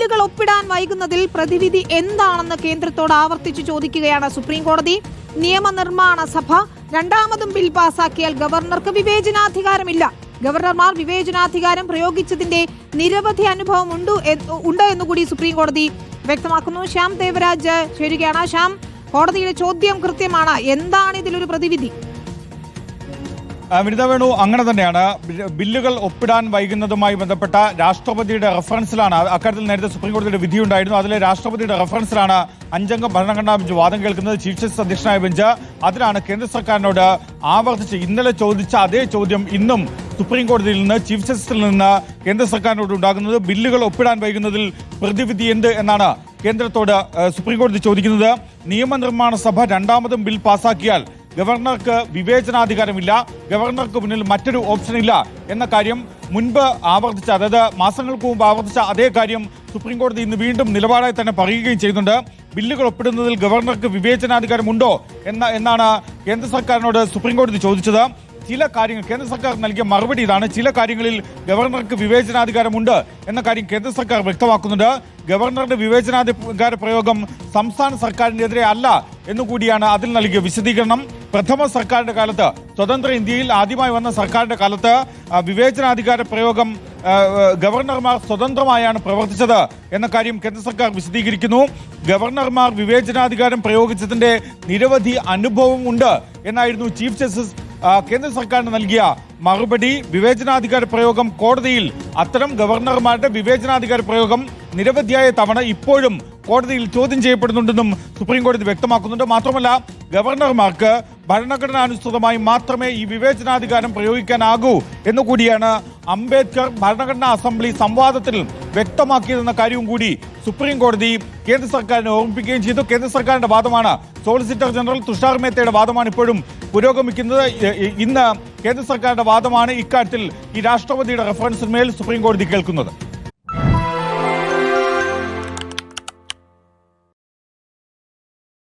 ബില്ലുകൾ ഒപ്പിടാൻ വൈകുന്നതിൽ പ്രതിവിധി എന്താണെന്ന് കേന്ദ്രത്തോട് ആവർത്തിച്ചു ചോദിക്കുകയാണ് സുപ്രീം കോടതി നിയമനിർമ്മാണ സഭ രണ്ടാമതും ബിൽ പാസാക്കിയാൽ ഗവർണർക്ക് വിവേചനാധികാരമില്ല. ഗവർണർമാർ വിവേചനാധികാരം പ്രയോഗിച്ചതിന്റെ നിരവധി അനുഭവം ഉണ്ട് ഉണ്ട് എന്നുകൂടി സുപ്രീം കോടതി വ്യക്തമാക്കുന്നു. ശ്യാം ദേവരാജ് ചേരുകയാണ്. ശ്യാം കോടതിയുടെ ചോദ്യം കൃത്യമാണ്. എന്താണ് ഇതിലൊരു പ്രതിവിധി? വിനിത വേണു അങ്ങനെ തന്നെയാണ്. ബില്ലുകൾ ഒപ്പിടാൻ വൈകുന്നതുമായി ബന്ധപ്പെട്ട രാഷ്ട്രപതിയുടെ റഫറൻസിലാണ്. അക്കാര്യത്തിൽ നേരത്തെ സുപ്രീം കോടതിയുടെ വിധിയുണ്ടായിരുന്നു അതിലെ രാഷ്ട്രപതിയുടെ റഫറൻസിലാണ് അഞ്ചംഗ ഭരണഘടനാ ബെഞ്ച് വാദം കേൾക്കുന്നത്. ചീഫ് ജസ്റ്റിസ് അധ്യക്ഷനായ ബെഞ്ച് അതിലാണ് കേന്ദ്ര സർക്കാരിനോട് ആവർത്തിച്ച് ഇന്നലെ ചോദിച്ച അതേ ചോദ്യം ഇന്നും സുപ്രീം കോടതിയിൽ നിന്ന് ചീഫ് ജസ്റ്റിസിൽ നിന്ന് കേന്ദ്ര സർക്കാരിനോട് ഉണ്ടാകുന്നത്. ബില്ലുകൾ ഒപ്പിടാൻ വൈകുന്നതിൽ പ്രതിവിധി എന്ത് എന്നാണ് കേന്ദ്രത്തോട് സുപ്രീം കോടതി ചോദിക്കുന്നത്. നിയമനിർമ്മാണ സഭ രണ്ടാമതും ബിൽ പാസാക്കിയാൽ ഗവർണർക്ക് വിവേചനാധികാരമില്ല ഗവർണർക്ക് മുന്നിൽ മറ്റൊരു ഓപ്ഷൻ ഇല്ല എന്ന കാര്യം മുൻപ് ആവർത്തിച്ച അതായത് മാസങ്ങൾക്ക് മുമ്പ് ആവർത്തിച്ച അതേ കാര്യം സുപ്രീം കോടതി ഇന്ന് വീണ്ടും നിലപാടായി തന്നെ പറയുകയും ചെയ്യുന്നുണ്ട്. ബില്ലുകൾ ഒപ്പിടുന്നതിൽ ഗവർണർക്ക് വിവേചനാധികാരമുണ്ടോ എന്ന എന്നാണ് കേന്ദ്ര സർക്കാരിനോട് സുപ്രീം കോടതി ചോദിച്ചത്. ചില കാര്യങ്ങൾ കേന്ദ്ര സർക്കാർ നൽകിയ മറുപടി ഇതാണ്. ചില കാര്യങ്ങളിൽ ഗവർണർക്ക് വിവേചനാധികാരമുണ്ട് എന്ന കാര്യം കേന്ദ്ര സർക്കാർ വ്യക്തമാക്കുന്നുണ്ട്. ഗവർണറുടെ വിവേചനാധികാര പ്രയോഗം സംസ്ഥാന സർക്കാരിനെതിരെ അല്ല എന്നുകൂടിയാണ് അതിൽ നൽകിയ വിശദീകരണം. പ്രഥമ സർക്കാരിന്റെ കാലത്ത് സ്വതന്ത്ര ഇന്ത്യയിൽ ആദ്യമായി വന്ന സർക്കാരിന്റെ കാലത്ത് വിവേചനാധികാര പ്രയോഗം ഗവർണർമാർ സ്വതന്ത്രമായാണ് പ്രവർത്തിച്ചത് എന്ന കാര്യം കേന്ദ്ര സർക്കാർ വിശദീകരിക്കുന്നു. ഗവർണർമാർ വിവേചനാധികാരം പ്രയോഗിച്ചതിന്റെ നിരവധി അനുഭവം ഉണ്ട് എന്നായിരുന്നു ചീഫ് ജസ്റ്റിസ് കേന്ദ്ര സർക്കാരിന് നൽകിയ മറുപടി വിവേചനാധികാര പ്രയോഗം കോടതിയിൽ അത്തരം ഗവർണർമാരുടെ വിവേചനാധികാര പ്രയോഗം നിരവധിയായ തവണ ഇപ്പോഴും കോടതിയിൽ ചോദ്യം ചെയ്യപ്പെടുന്നുണ്ടെന്നും സുപ്രീം കോടതി വ്യക്തമാക്കുന്നുണ്ട്. മാത്രമല്ല ഗവർണർമാർക്ക് ഭരണഘടനാനുസൃതമായി മാത്രമേ ഈ വിവേചനാധികാരം പ്രയോഗിക്കാനാകൂ എന്നുകൂടിയാണ് അംബേദ്കർ ഭരണഘടനാ അസംബ്ലി സംവാദത്തിൽ വ്യക്തമാക്കിയതെന്ന കാര്യവും കൂടി സുപ്രീം കോടതി കേന്ദ്ര സർക്കാരിനെ ഓർമ്മിപ്പിക്കുകയും ചെയ്തു. കേന്ദ്ര സർക്കാരിന്റെ വാദമാണ് സോളിസിറ്റർ ജനറൽ തുഷാർ മേത്തയുടെ വാദമാണ് ഇപ്പോഴും പുരോഗമിക്കുന്നത്. ഇന്ന് കേന്ദ്ര സർക്കാരിന്റെ വാദമാണ് ഇക്കാര്യത്തിൽ ഈ രാഷ്ട്രപതിയുടെ റെഫറൻസിന്മേൽ സുപ്രീം കോടതി കേൾക്കുന്നത്.